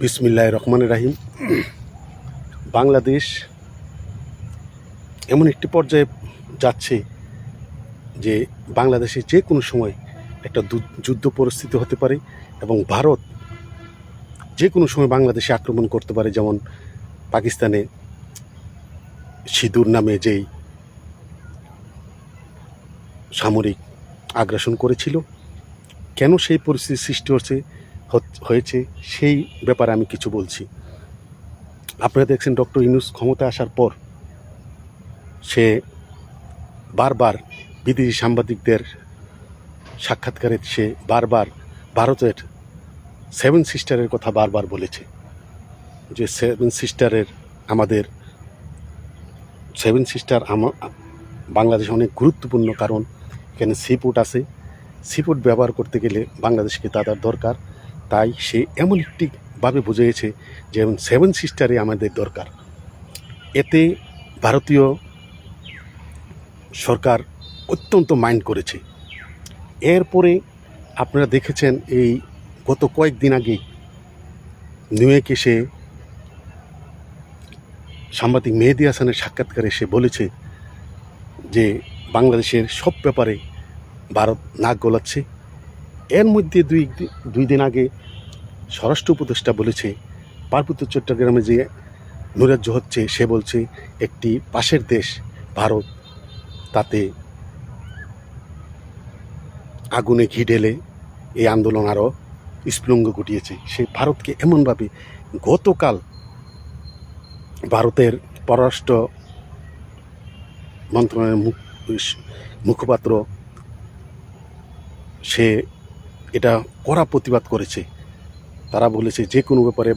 বিসমিল্লাহ রহমান রাহিম। বাংলাদেশ এমন একটি পর্যায়ে যাচ্ছে যে বাংলাদেশে যে কোনো সময় একটা যুদ্ধ পরিস্থিতি হতে পারে এবং ভারত যে কোনো সময় বাংলাদেশে আক্রমণ করতে পারে, যেমন পাকিস্তানে সিঁদুর নামে যেই সামরিক আগ্রাসন করেছিল। কেন সেই পরিস্থিতি সৃষ্টি হচ্ছে? হয়েছে, সেই ব্যাপারে আমি কিছু বলছি। আপনারা দেখছেন ডক্টর ইউনুস ক্ষমতা আসার পর সে বারবার বিদেশি সাংবাদিকদের সাক্ষাৎকারে সে বারবার ভারতের সেভেন সিস্টারের কথা বারবার বলেছে যে সেভেন সিস্টারের আমাদের, সেভেন সিস্টার আমার বাংলাদেশে অনেক গুরুত্বপূর্ণ কারণ এখানে সিপুট আছে। সিপুট ব্যবহার করতে গেলে বাংলাদেশকে তাদের দরকার। তাই সে এমন একটি ভাবে বুঝিয়েছে যে সেভেন সিস্টারে আমাদের দরকার। এতে ভারতীয় সরকার অত্যন্ত মাইন্ড করেছে। এরপরে আপনারা দেখেছেন এই গত কয়েকদিন আগে নিউ ইয়র্কে সাংবাদিক মেহেদি হাসানের সাক্ষাৎকারে সে বলেছে যে বাংলাদেশের সব ব্যাপারে ভারত নাক গলাচ্ছে। এর মধ্যে দুই দুই দিন আগে স্বরাষ্ট্র উপদেষ্টা বলেছে, পার্বত্য চট্টগ্রামে যে নৈরাজ্য হচ্ছে, সে বলছে একটি পাশের দেশ ভারত, তাতে আগুনে ঘি ঢেলে এই আন্দোলন আরও স্ফুলঙ্গ ঘটিয়েছে। সে ভারতকে এমনভাবে গতকাল ভারতের পররাষ্ট্র মন্ত্রণালয়ের মুখ মুখপাত্র সে এটা কড়া প্রতিবাদ করেছে। তারা বলেছে যে কোনো ব্যাপারে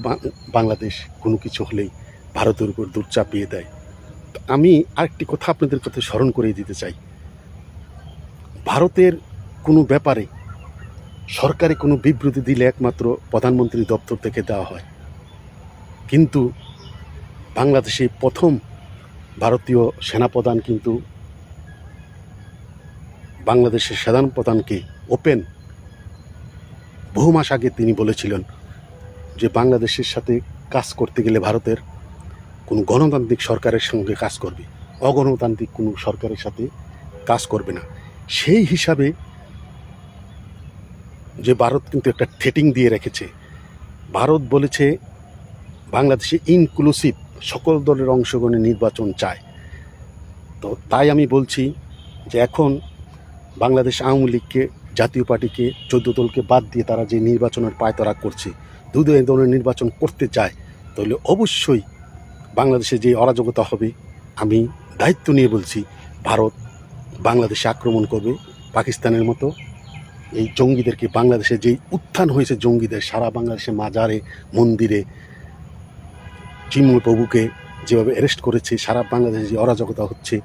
বাংলাদেশ কোনো কিছু হলেই ভারতের উপর দূর চাপিয়ে দেয়। আমি আরেকটি কথা আপনাদের কাছে স্মরণ করিয়ে দিতে চাই। ভারতের কোনো ব্যাপারে সরকারি কোনো বিবৃতি দিলে একমাত্র প্রধানমন্ত্রী দপ্তর থেকে দেওয়া হয়। কিন্তু বাংলাদেশে প্রথম ভারতীয় সেনাপ্রধান কিন্তু বাংলাদেশের প্রধানকে ওপেন বহু মাস আগে তিনি বলেছিলেন যে বাংলাদেশের সাথে কাজ করতে গেলে ভারতের কোনো গণতান্ত্রিক সরকারের সঙ্গে কাজ করবে। অগণতান্ত্রিক কোনো সরকারের সাথে কাজ করবে না। সেই হিসাবে যে ভারত কিন্তু একটা থ্রেটিং দিয়ে রেখেছে। ভারত বলেছে, বাংলাদেশে ইনক্লুসিভ সকল দলের অংশগ্রহণে নির্বাচন চায়। তো তাই আমি বলছি যে এখন বাংলাদেশ আওয়ামী লীগকে, জাতীয় পার্টিকে, চোদ্দ দলকে বাদ দিয়ে তারা যে নির্বাচনের পায়তারা করছে দু দুই ধরনের নির্বাচন করতে চায় তাহলে অবশ্যই বাংলাদেশে যে অরাজকতা হবে, আমি দায়িত্ব নিয়ে বলছি, ভারত বাংলাদেশে আক্রমণ করবে। পাকিস্তানের মতো এই জঙ্গিদেরকে বাংলাদেশে যেই উত্থান হয়েছে জঙ্গিদের, সারা বাংলাদেশে মাজারে, মন্দিরে চিন্ময় প্রভুকে যেভাবে অ্যারেস্ট করেছে, সারা বাংলাদেশে যে অরাজকতা হচ্ছে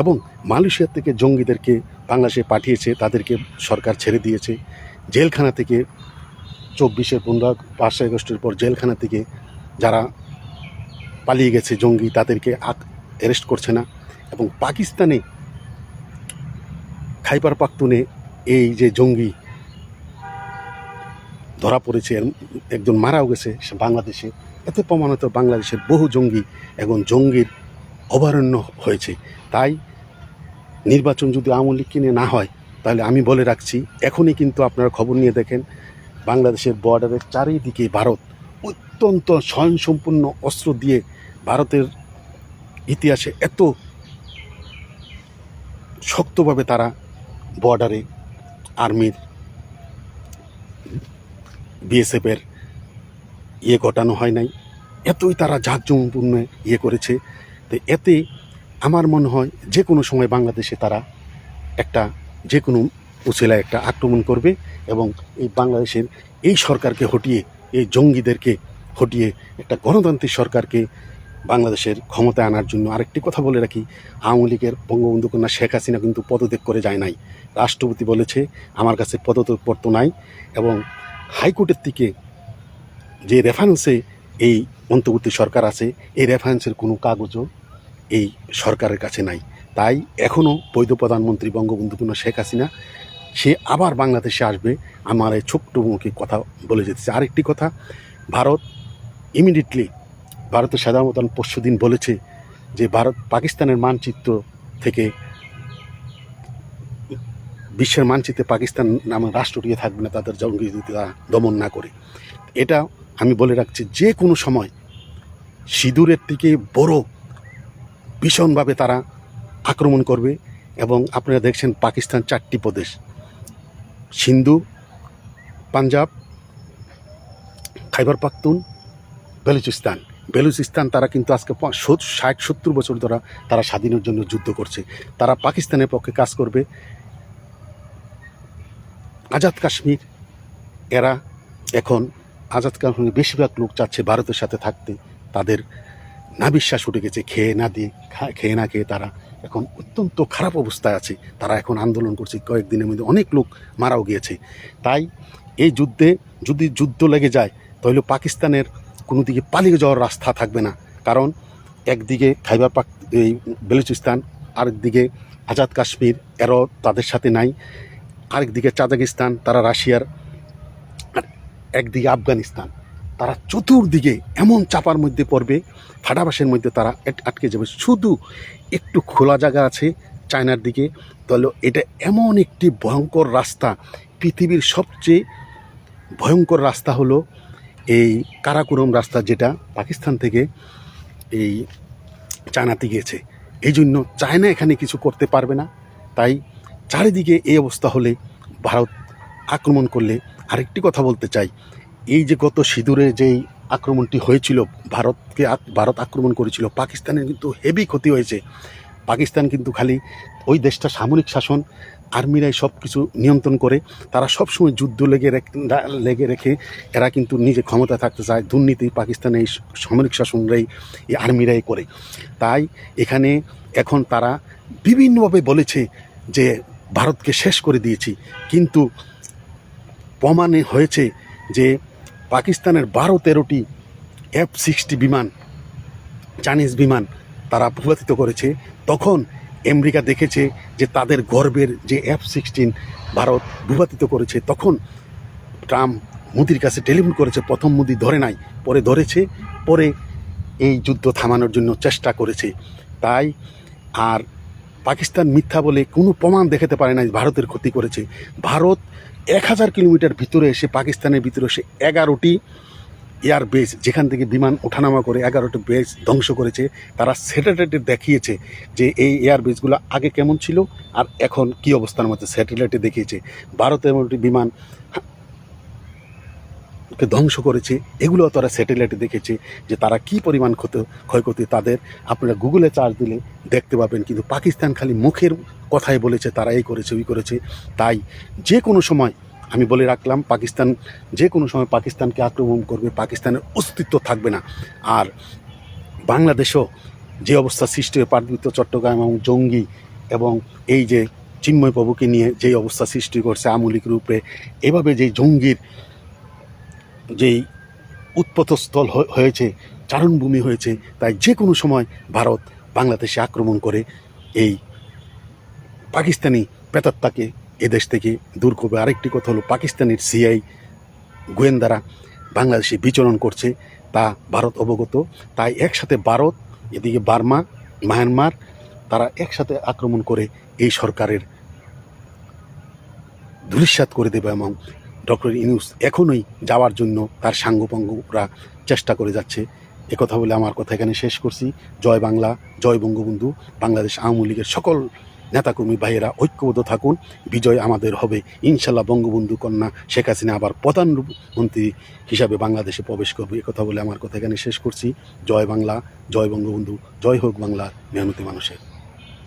এবং মালয়েশিয়া থেকে জঙ্গিদেরকে বাংলাদেশে পাঠিয়েছে, তাদেরকে সরকার ছেড়ে দিয়েছে। জেলখানা থেকে চব্বিশের পনেরো পাঁচই আগস্টের পর জেলখানা থেকে যারা পালিয়ে গেছে জঙ্গি, তাদেরকে অ্যারেস্ট করছে না এবং পাকিস্তানে খাইবার পাখতুনে এই যে জঙ্গি ধরা পড়েছে একজন মারাও গেছে বাংলাদেশে। এতে প্রমাণিত বাংলাদেশের বহু জঙ্গি এখন জঙ্গির অভয়ারণ্য হয়েছে। তাই নির্বাচন যদি আওয়ামী লীগ কিনে না হয়, তাহলে আমি বলে রাখছি, এখনই কিন্তু আপনারা খবর নিয়ে দেখেন, বাংলাদেশের বর্ডারের চারিদিকে ভারত অত্যন্ত স্বয়ংসম্পূর্ণ অস্ত্র দিয়ে ভারতের ইতিহাসে এত শক্তভাবে তারা বর্ডারে আর্মির বিএসএফের ইয়ে ঘটানো হয় নাই। এতই তারা জাঁকজমপূর্ণ ইয়ে করেছে, তো এতে আমার মনে হয় যে কোনো সময় বাংলাদেশে তারা একটা যে কোনো উচিলায় একটা আক্রমণ করবে এবং এই বাংলাদেশের এই সরকারকে হটিয়ে, এই জঙ্গিদেরকে হটিয়ে একটা গণতান্ত্রিক সরকারকে বাংলাদেশের ক্ষমতায় আনার জন্য আরেকটি কথা বলে রাখি, আওয়ামী লীগের বঙ্গবন্ধু কন্যা শেখ হাসিনা কিন্তু পদত্যাগ করে যায় নাই। রাষ্ট্রপতি বলেছে, আমার কাছে পদত্যাগপত্র নাই এবং হাইকোর্টের থেকে যে রেফারেন্সে এই অন্তর্বর্তী সরকার আছে, এই রেফারেন্সের কোনো কাগজও এই সরকারের কাছে নাই। তাই এখনও বৈধ প্রধানমন্ত্রী বঙ্গবন্ধু কন্যা শেখ হাসিনা, সে আবার বাংলাদেশে আসবে। আমার এই ছোট্ট মুখে কথা বলে যেতেছে আরেকটি কথা, ভারত ইমিডিয়েটলি ভারতের সাধারণ পরশু দিন বলেছে যে ভারত পাকিস্তানের মানচিত্র থেকে বিশ্বের মানচিত্রে পাকিস্তান নামে রাষ্ট্রটিয়ে থাকবে না, তাদের জঙ্গি যদি তারা দমন না করে। এটা আমি বলে রাখছি, যে কোনো সময় সিঁদুরের থেকে বড় ভীষণভাবে তারা আক্রমণ করবে এবং আপনারা দেখছেন পাকিস্তান চারটি প্রদেশ। সিন্ধু, পাঞ্জাব খাইবার পাখতুন বেলুচিস্তান। বেলুচিস্তান তারা কিন্তু আজকে ষাট, সত্তর বছর ধরা তারা স্বাধীনের জন্য যুদ্ধ করছে। তারা পাকিস্তানের পক্ষে কাজ করবে। আজাদ কাশ্মীর এরা এখন আজাদ কাশ্মীর বেশিরভাগ লোক চাচ্ছে ভারতের সাথে থাকতে। তাদের না বিশ্বাস উঠে গেছে, খেয়ে না দিয়ে খেয়ে না খেয়ে তারা এখন অত্যন্ত খারাপ অবস্থায় আছে। তারা এখন আন্দোলন করছে, কয়েকদিনের মধ্যে অনেক লোক মারাও গিয়েছে। তাই এই যুদ্ধে যদি যুদ্ধ লেগে যায়, তাহলে পাকিস্তানের কোনো দিকে পালিয়ে যাওয়ার রাস্তা থাকবে না। কারণ একদিকে খাইবার পাক, এই বেলুচিস্তান, আরেকদিকে আজাদ কাশ্মীর, এরও তাদের সাথে নাই। আরেকদিকে তাজাকিস্তান তারা রাশিয়ার একদিকে আফগানিস্তান, তারা চতুর্দিকে এমন চাপার মধ্যে পড়বে, ফাটাবাসের মধ্যে তারা আটকে যাবে। শুধু একটু খোলা জায়গা আছে চায়নার দিকে। তাহলে এটা এমন একটি ভয়ঙ্কর রাস্তা, পৃথিবীর সবচেয়ে ভয়ঙ্কর রাস্তা হলো এই কারাকুরম রাস্তা যেটা পাকিস্তান থেকে এই চায়নাতে গিয়েছে। এই জন্য চায়না এখানে কিছু করতে পারবে না। তাই চারিদিকে এই অবস্থা হলে ভারত আক্রমণ করলে আরেকটি কথা বলতে চাই। এই যে গত সিঁদুরে যেই আক্রমণটি হয়েছিল, ভারতকে ভারত আক্রমণ করেছিল, পাকিস্তানের কিন্তু হেভি ক্ষতি হয়েছে। পাকিস্তান কিন্তু খালি ওই দেশটা সামরিক শাসন, আর্মিরাই সব কিছু নিয়ন্ত্রণ করে। তারা সবসময় যুদ্ধ লেগে লেগে রেখে এরা কিন্তু নিজে ক্ষমতা থাকতে চায়। দুর্নীতি পাকিস্তানে এই সামরিক শাসনরাই, এই আর্মিরাই করে। তাই এখানে এখন তারা বিভিন্নভাবে বলেছে যে, ভারতকে শেষ করে দিয়েছি। কিন্তু প্রমাণে হয়েছে যে পাকিস্তানের বারো তেরোটি এফ সিক্সটি বিমান চাইনিজ বিমান তারা ভূপাতিত করেছে। তখন আমেরিকা দেখেছে যে তাদের গর্বের যে এফ সিক্সটিন ভারত ভূপাতিত করেছে। তখন ট্রাম্প মোদির কাছে টেলিফোন করেছে, প্রথম মোদি ধরে নাই। পরে ধরেছে, পরে এই যুদ্ধ থামানোর জন্য চেষ্টা করেছে। তাই আর পাকিস্তান মিথ্যা বলে কোনো প্রমাণ দেখাতে পারে না ভারতের ক্ষতি করেছে। ভারত এক হাজার কিলোমিটার ভিতরে এসে, পাকিস্তানের ভিতরে এসে এগারোটি এয়ার বেস যেখান থেকে বিমান ওঠানামা করে এগারোটি বেস ধ্বংস করেছে। তারা স্যাটেলাইটে দেখিয়েছে যে এই এয়ার বেসগুলো আগে কেমন ছিল আর এখন কি অবস্থার মধ্যে স্যাটেলাইটে দেখিয়েছে। ভারতের মধ্যে বিমান কে ধ্বংস করেছে, এগুলো তারা স্যাটেলাইটে দেখেছে যে তারা কি পরিমাণ ক্ষত, ক্ষয়ক্ষতি তাদের। আপনারা গুগলে চার্জ দিলে দেখতে পাবেন, কিন্তু পাকিস্তান খালি মুখের কথাই বলেছে তারা এই করেছে, ওই করেছে। তাই যে কোনো সময় আমি বলে রাখলাম, পাকিস্তান, যে কোনো সময় পাকিস্তানকে আক্রমণ করবে, পাকিস্তানের অস্তিত্ব থাকবে না। আর বাংলাদেশও যে অবস্থা সৃষ্টি হয়ে, পার্বত্য চট্টগ্রাম এবং জঙ্গি এবং এই যে চিন্ময় প্রভুকে নিয়ে যেই অবস্থা সৃষ্টি করছে আমূলিক রূপে, এভাবে যেই জঙ্গির যেই উৎপতস্থল হয়েছে, চারণভূমি হয়েছে, তাই যে কোনো সময় ভারত বাংলাদেশে আক্রমণ করে এই পাকিস্তানি প্রেতাত্মাকে এদেশ থেকে দূর করবে। আরেকটি কথা হলো, পাকিস্তানের সিআই গোয়েন্দারা বাংলাদেশে বিচরণ করছে, তা ভারত অবগত। তাই একসাথে ভারত, এদিকে বার্মা, মায়ানমার, তারা একসাথে আক্রমণ করে এই সরকারের ধূলিসাৎ করে দেবে এবং ডক্টর ইউনুস এখনই যাওয়ার জন্য তার সাঙ্গপাঙ্গরা চেষ্টা করে যাচ্ছে। একথা বলে আমার কথা এখানে শেষ করছি। জয় বাংলা, জয় বঙ্গবন্ধু, বাংলাদেশ আওয়ামী লীগের সকল নেতাকর্মী ভাইয়েরা ঐক্যবদ্ধ থাকুন। বিজয় আমাদের হবে। ইনশাল্লাহ বঙ্গবন্ধু কন্যা শেখ হাসিনা আবার প্রধানমন্ত্রী হিসাবে বাংলাদেশে প্রবেশ করবে। কথা বলে আমার কথা এখানে শেষ করছি। জয় বাংলা, জয় বঙ্গবন্ধু, জয় হোক বাংলার মেহনতি মানুষের।